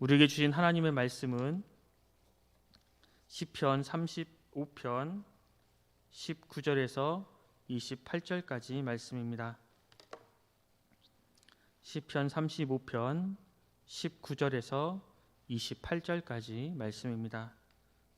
우리에게 주신 하나님의 말씀은 시편 35편 19절에서 28절까지 말씀입니다. 시편 35편 19절에서 28절까지 말씀입니다.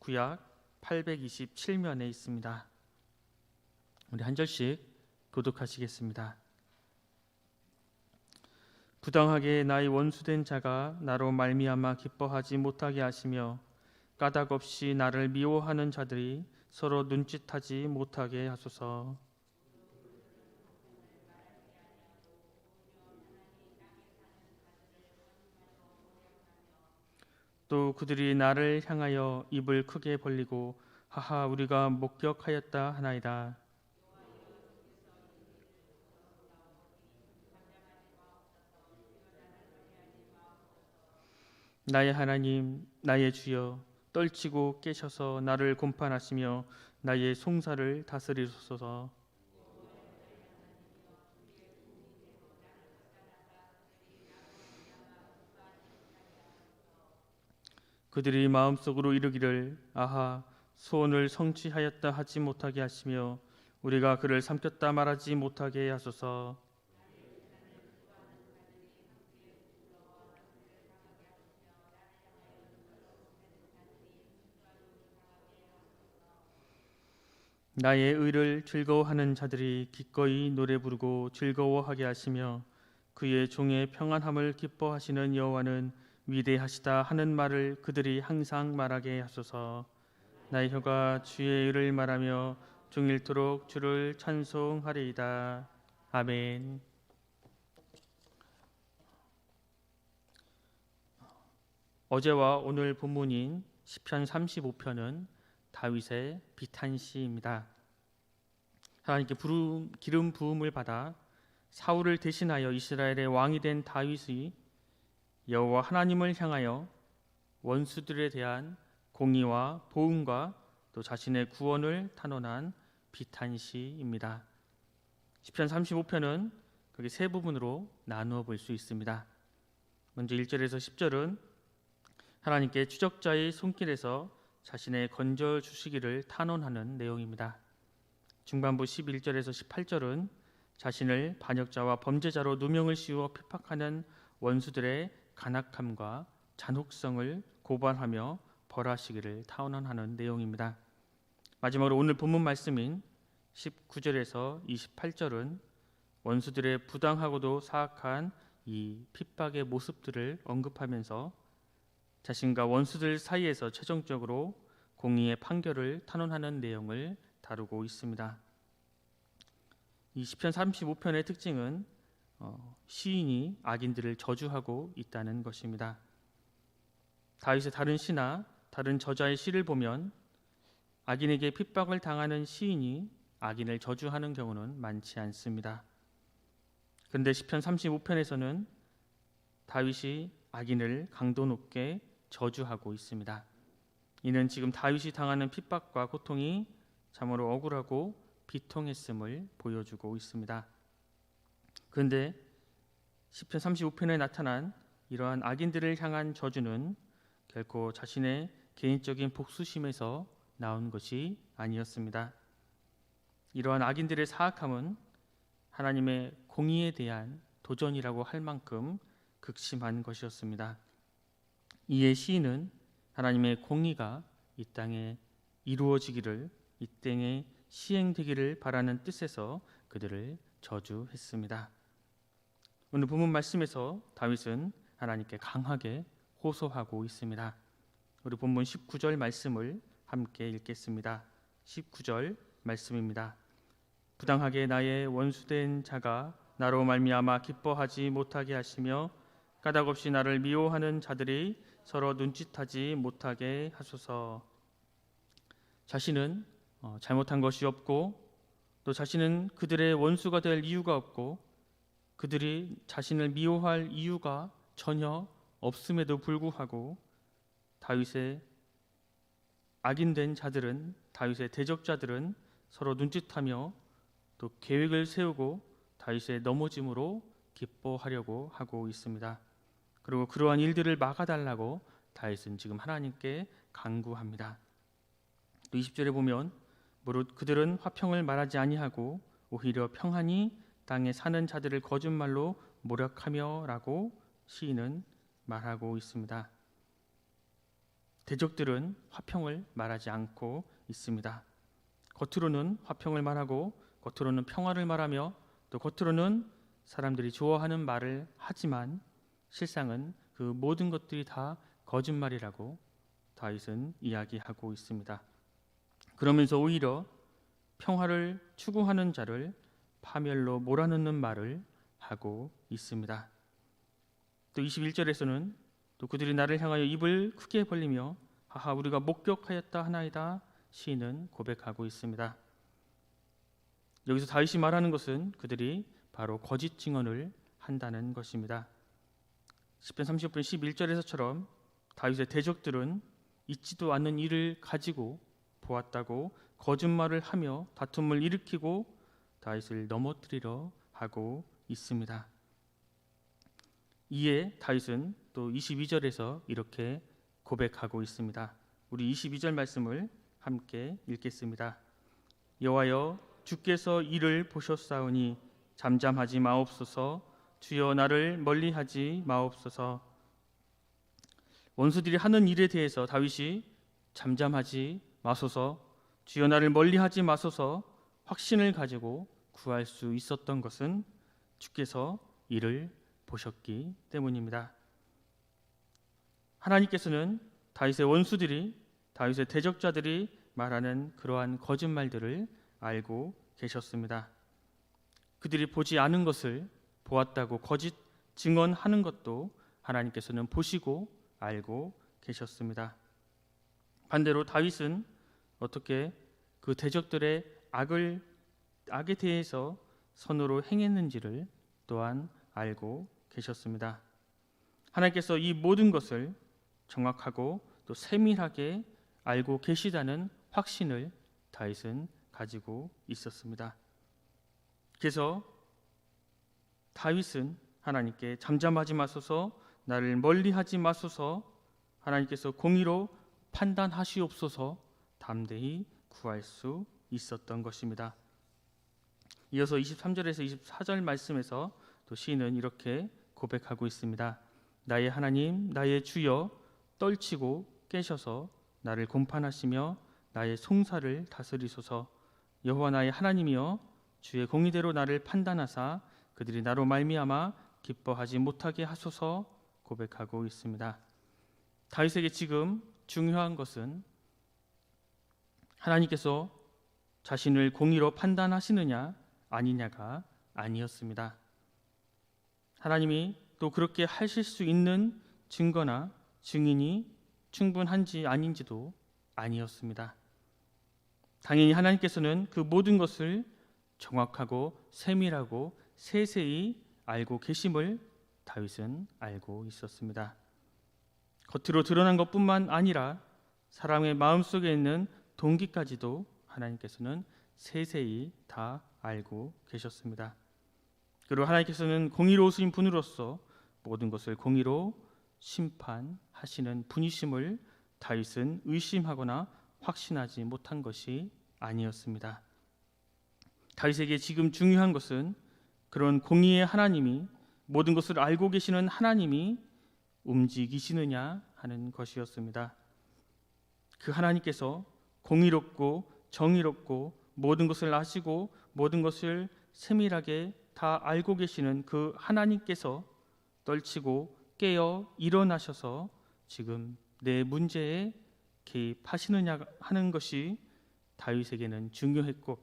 구약 827면에 있습니다. 우리 한 절씩 교독하시겠습니다. 부당하게 나의 원수된 자가 나로 말미암아 기뻐하지 못하게 하시며 까닭 없이 나를 미워하는 자들이 서로 눈짓하지 못하게 하소서. 또 그들이 나를 향하여 입을 크게 벌리고 하하 우리가 목격하였다 하나이다. 나의 하나님, 나의 주여, 떨치고 깨셔서 나를 곰판하시며 나의 송사를 다스리소서. 그들이 마음속으로 이르기를 아하 소원을 성취하였다 하지 못하게 하시며 우리가 그를 삼켰다 말하지 못하게 하소서. 나의 의를 즐거워하는 자들이 기꺼이 노래 부르고 즐거워하게 하시며 그의 종의 평안함을 기뻐하시는 여호와는 위대하시다 하는 말을 그들이 항상 말하게 하소서. 나의 혀가 주의 의를 말하며 종일토록 주를 찬송하리이다. 아멘. 어제와 오늘 본문인 시편 35편은 다윗의 비탄시입니다. 하나님께 부름, 기름 부음을 받아 사울을 대신하여 이스라엘의 왕이 된 다윗이 여호와 하나님을 향하여 원수들에 대한 공의와 보응과 또 자신의 구원을 탄원한 비탄시입니다. 시편 35편은 그게 세 부분으로 나누어 볼 수 있습니다. 먼저 1절에서 10절은 하나님께 추적자의 손길에서 자신의 건져 주시기를 탄원하는 내용입니다. 중반부 11절에서 18절은 자신을 반역자와 범죄자로 누명을 씌워 핍박하는 원수들의 간악함과 잔혹성을 고발하며 벌하시기를 타원하는 내용입니다. 마지막으로 오늘 본문 말씀인 19절에서 28절은 원수들의 부당하고도 사악한 이 핍박의 모습들을 언급하면서 자신과 원수들 사이에서 최종적으로 공의의 판결을 탄원하는 내용을 다루고 있습니다. 이 시편 35편의 특징은 어, 시인이 악인들을 저주하고 있다는 것입니다. 다윗의 다른 시나 다른 저자의 시를 보면 악인에게 핍박을 당하는 시인이 악인을 저주하는 경우는 많지 않습니다. 그런데 시편 35편에서는 다윗이 악인을 강도 높게 저주하고 있습니다. 이는 지금 다윗이 당하는 핍박과 고통이 참으로 억울하고 비통했음을 보여주고 있습니다. 그런데 시편 35편에 나타난 이러한 악인들을 향한 저주는 결코 자신의 개인적인 복수심에서 나온 것이 아니었습니다. 이러한 악인들의 사악함은 하나님의 공의에 대한 도전이라고 할 만큼 극심한 것이었습니다. 이에 시인은 하나님의 공의가 이 땅에 이루어지기를 이 땅에 시행되기를 바라는 뜻에서 그들을 저주했습니다. 오늘 본문 말씀에서 다윗은 하나님께 강하게 호소하고 있습니다. 우리 본문 19절 말씀을 함께 읽겠습니다. 19절 말씀입니다. 부당하게 나의 원수된 자가 나로 말미암아 기뻐하지 못하게 하시며 까닭없이 나를 미워하는 자들이 서로 눈짓하지 못하게 하소서. 자신은 어, 잘못한 것이 없고 또 자신은 그들의 원수가 될 이유가 없고 그들이 자신을 미워할 이유가 전혀 없음에도 불구하고 다윗의 악인된 자들은 다윗의 대적자들은 서로 눈짓하며 또 계획을 세우고 다윗의 넘어짐으로 기뻐하려고 하고 있습니다. 그리고 그러한 일들을 막아달라고 다윗은 지금 하나님께 간구합니다. 또 20절에 보면 무릇 그들은 화평을 말하지 아니하고 오히려 평안히 땅에 사는 자들을 거짓말로 모략하며라고 시인은 말하고 있습니다. 대적들은 화평을 말하지 않고 있습니다. 겉으로는 화평을 말하고 겉으로는 평화를 말하며 또 겉으로는 사람들이 좋아하는 말을 하지만 실상은 그 모든 것들이 다 거짓말이라고 다윗은 이야기하고 있습니다. 그러면서 오히려 평화를 추구하는 자를 파멸로 몰아넣는 말을 하고 있습니다. 또 21절에서는 또 그들이 나를 향하여 입을 크게 벌리며 하하 우리가 목격하였다 하나이다 시인은 고백하고 있습니다. 여기서 다윗이 말하는 것은 그들이 바로 거짓 증언을 한다는 것입니다. 10편 30분 11절에서처럼 다윗의 대적들은 있지도 않는 일을 가지고 보았다고 거짓말을 하며 다툼을 일으키고 다윗을 넘어뜨리려 하고 있습니다. 이에 다윗은 또 22절에서 이렇게 고백하고 있습니다. 우리 22절 말씀을 함께 읽겠습니다. 여호와여 주께서 이를 보셨사오니 잠잠하지 마옵소서 주여 나를 멀리하지 마옵소서 원수들이 하는 일에 대해서 다윗이 잠잠하지 마소서 주여 나를 멀리하지 마소서 확신을 가지고 구할 수 있었던 것은 주께서 이를 보셨기 때문입니다. 하나님께서는 다윗의 원수들이 다윗의 대적자들이 말하는 그러한 거짓말들을 알고 계셨습니다. 그들이 보지 않은 것을 보았다고 거짓 증언하는 것도 하나님께서는 보시고 알고 계셨습니다. 반대로 다윗은 어떻게 그 대적들의 악을 악에 대해서 선으로 행했는지를 또한 알고 계셨습니다. 하나님께서 이 모든 것을 정확하고 또 세밀하게 알고 계시다는 확신을 다윗은 가지고 있었습니다. 그래서 다윗은 하나님께 잠잠하지 마소서 나를 멀리하지 마소서 하나님께서 공의로 판단하시옵소서 담대히 구할 수 있었던 것입니다. 이어서 23절에서 24절 말씀에서 또 시인은 이렇게 고백하고 있습니다. 나의 하나님, 나의 주여 떨치고 깨셔서 나를 공판하시며 나의 송사를 다스리소서. 여호와 나의 하나님이여 주의 공의대로 나를 판단하사 그들이 나로 말미암아 기뻐하지 못하게 하소서 고백하고 있습니다. 다윗에게 지금 중요한 것은 하나님께서 자신을 공의로 판단하시느냐 아니냐가 아니었습니다. 하나님이 또 그렇게 하실 수 있는 증거나 증인이 충분한지 아닌지도 아니었습니다. 당연히 하나님께서는 그 모든 것을 정확하고 세밀하고 세세히 알고 계심을 다윗은 알고 있었습니다. 겉으로 드러난 것뿐만 아니라 사람의 마음속에 있는 동기까지도 하나님께서는 세세히 다 알고 계셨습니다. 그리고 하나님께서는 공의로우신 분으로서 모든 것을 공의로 심판하시는 분이심을 다윗은 의심하거나 확신하지 못한 것이 아니었습니다. 다윗에게 지금 중요한 것은 그런 공의의 하나님이 모든 것을 알고 계시는 하나님이 움직이시느냐 하는 것이었습니다. 그 하나님께서 공의롭고 정의롭고 모든 것을 아시고 모든 것을 세밀하게 다 알고 계시는 그 하나님께서 떨치고 깨어 일어나셔서 지금 내 문제에 개입하시느냐 하는 것이 다윗에게는 중요했고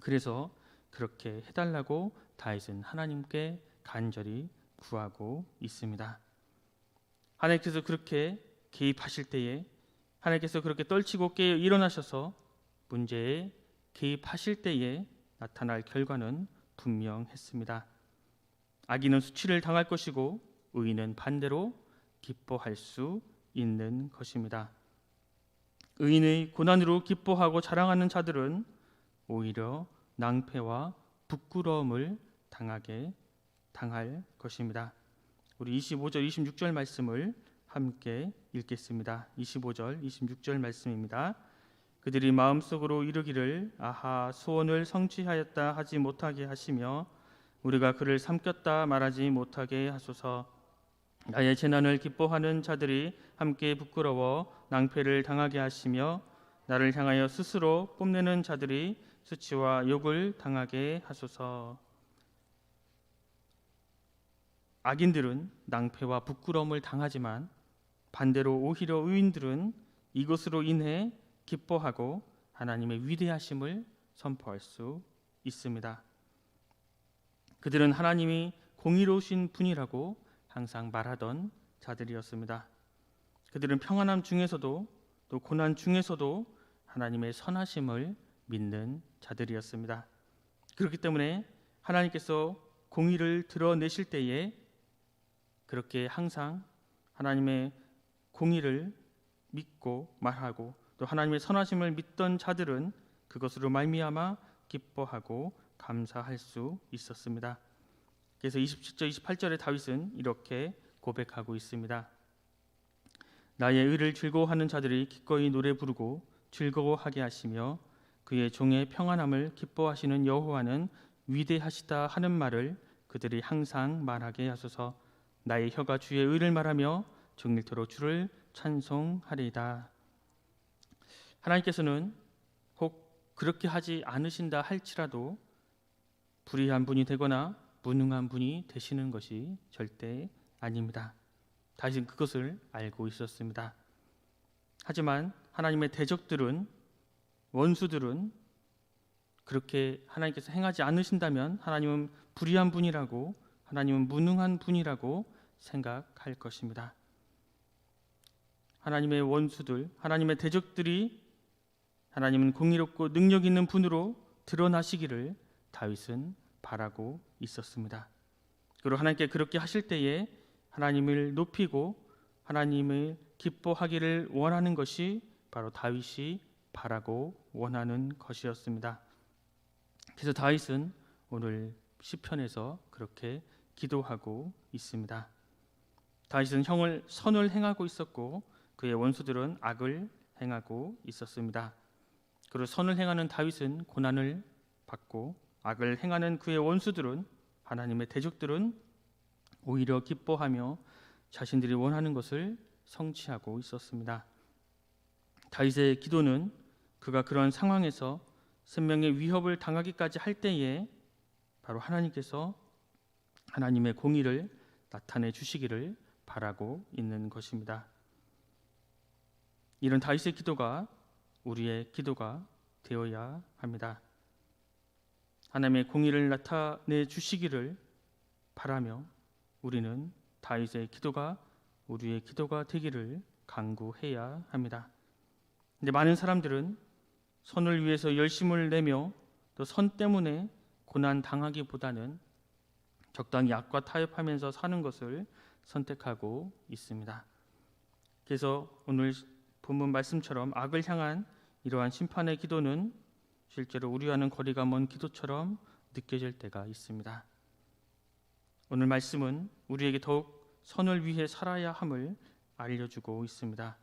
그래서 그렇게 해달라고 다윗은 하나님께 간절히 구하고 있습니다. 하나님께서 그렇게 개입하실 때에 하나님께서 그렇게 떨치고 깨어 일어나셔서 문제에 개입하실 때에 나타날 결과는 분명했습니다. 악인은 수치를 당할 것이고 의인은 반대로 기뻐할 수 있는 것입니다. 의인의 고난으로 기뻐하고 자랑하는 자들은 오히려 낭패와 부끄러움을 당하게 당할 것입니다. 우리 25절, 26절 말씀을 함께 읽겠습니다. 25절, 26절 말씀입니다. 그들이 마음속으로 이르기를 아하 소원을 성취하였다 하지 못하게 하시며 우리가 그를 삼켰다 말하지 못하게 하소서 나의 재난을 기뻐하는 자들이 함께 부끄러워 낭패를 당하게 하시며 나를 향하여 스스로 뽐내는 자들이 수치와 욕을 당하게 하소서 악인들은 낭패와 부끄러움을 당하지만 반대로 오히려 의인들은 이것으로 인해 기뻐하고 하나님의 위대하심을 선포할 수 있습니다. 그들은 하나님이 공의로우신 분이라고 항상 말하던 자들이었습니다. 그들은 평안함 중에서도 또 고난 중에서도 하나님의 선하심을 믿는 자들이었습니다. 그렇기 때문에 하나님께서 공의를 드러내실 때에 그렇게 항상 하나님의 공의를 믿고 말하고 또 하나님의 선하심을 믿던 자들은 그것으로 말미암아 기뻐하고 감사할 수 있었습니다. 그래서 27절 28절에 다윗은 이렇게 고백하고 있습니다. 나의 의를 즐거워하는 자들이 기꺼이 노래 부르고 즐거워하게 하시며 그의 종의 평안함을 기뻐하시는 여호와는 위대하시다 하는 말을 그들이 항상 말하게 하소서 나의 혀가 주의 의를 말하며 종일토록 주를 찬송하리이다. 하나님께서는 혹 그렇게 하지 않으신다 할지라도 불의한 분이 되거나 무능한 분이 되시는 것이 절대 아닙니다. 다윗은 그것을 알고 있었습니다. 하지만 하나님의 대적들은 원수들은 그렇게 하나님께서 행하지 않으신다면 하나님은 불의한 분이라고 하나님은 무능한 분이라고 생각할 것입니다. 하나님의 원수들, 하나님의 대적들이 하나님은 공의롭고 능력 있는 분으로 드러나시기를 다윗은 바라고 있었습니다. 그리고 하나님께 그렇게 하실 때에 하나님을 높이고 하나님을 기뻐하기를 원하는 것이 바로 다윗이 바라고 원하는 것이었습니다. 그래서 다윗은 오늘 시편에서 그렇게 기도하고 있습니다. 다윗은 형을 선을 행하고 있었고 그의 원수들은 악을 행하고 있었습니다. 그리고 선을 행하는 다윗은 고난을 받고 악을 행하는 그의 원수들은 하나님의 대적들은 오히려 기뻐하며 자신들이 원하는 것을 성취하고 있었습니다. 다윗의 기도는 그가 그런 상황에서 생명의 위협을 당하기까지 할 때에 바로 하나님께서 하나님의 공의를 나타내 주시기를 바라고 있는 것입니다. 이런 다윗의 기도가 우리의 기도가 되어야 합니다. 하나님의 공의를 나타내 주시기를 바라며 우리는 다윗의 기도가 우리의 기도가 되기를 간구해야 합니다. 근데 많은 사람들은 선을 위해서 열심을 내며 또 선 때문에 고난 당하기보다는 적당히 악과 타협하면서 사는 것을 선택하고 있습니다. 그래서 오늘 본문 말씀처럼 악을 향한 이러한 심판의 기도는 실제로 우리와는 거리가 먼 기도처럼 느껴질 때가 있습니다. 오늘 말씀은 우리에게 더욱 선을 위해 살아야 함을 알려주고 있습니다.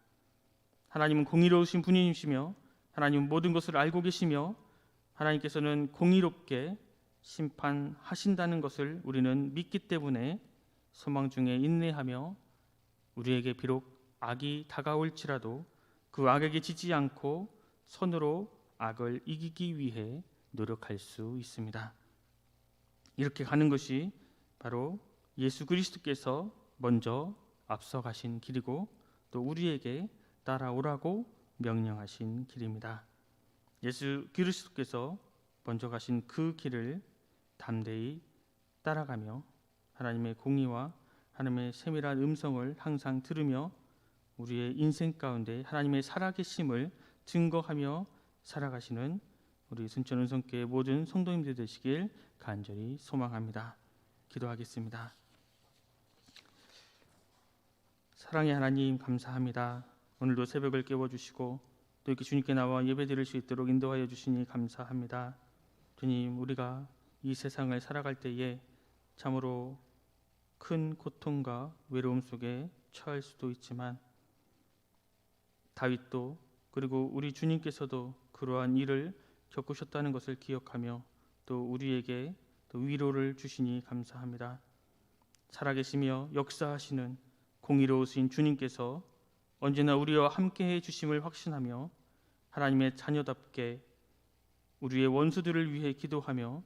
하나님은 공의로우신 분이시며 하나님은 모든 것을 알고 계시며 하나님께서는 공의롭게 심판하신다는 것을 우리는 믿기 때문에 소망 중에 인내하며 우리에게 비록 악이 다가올지라도 그 악에게 지지 않고 선으로 악을 이기기 위해 노력할 수 있습니다. 이렇게 가는 것이 바로 예수 그리스도께서 먼저 앞서가신 길이고 또 우리에게 따라오라고 명령하신 길입니다. 예수 그리스도께서 먼저 가신 그 길을 담대히 따라가며 하나님의 공의와 하나님의 세밀한 음성을 항상 들으며 우리의 인생 가운데 하나님의 살아계심을 증거하며 살아가시는 우리 순천 은성교회 모든 성도님들 되시길 간절히 소망합니다. 기도하겠습니다. 사랑의 하나님 감사합니다. 오늘도 새벽을 깨워 주시고 또 이렇게 주님께 나와 예배드릴 수 있도록 인도하여 주시니 감사합니다. 주님, 우리가 이 세상을 살아갈 때에 참으로 큰 고통과 외로움 속에 처할 수도 있지만 다윗도 그리고 우리 주님께서도 그러한 일을 겪으셨다는 것을 기억하며 또 우리에게 또 위로를 주시니 감사합니다. 살아계시며 역사하시는 공의로우신 주님께서 언제나 우리와 함께해 주심을 확신하며 하나님의 자녀답게 우리의 원수들을 위해 기도하며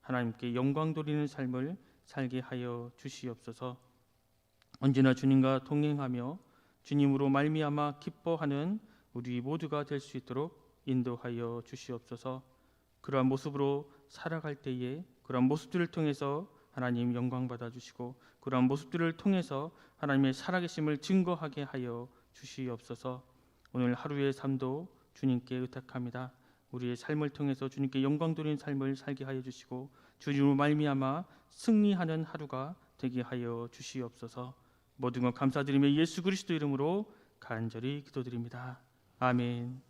하나님께 영광 돌리는 삶을 살게 하여 주시옵소서. 언제나 주님과 동행하며 주님으로 말미암아 기뻐하는 우리 모두가 될 수 있도록 인도하여 주시옵소서. 그러한 모습으로 살아갈 때에 그러한 모습들을 통해서 하나님 영광 받아 주시고 그러한 모습들을 통해서 하나님의 살아계심을 증거하게 하여 주시옵소서. 오늘 하루의 삶도 주님께 의탁합니다. 우리의 삶을 통해서 주님께 영광 돌린 삶을 살게 하여 주시고 주님으로 말미암아 승리하는 하루가 되게 하여 주시옵소서. 모든 것 감사드리며 예수 그리스도 이름으로 간절히 기도드립니다. 아멘.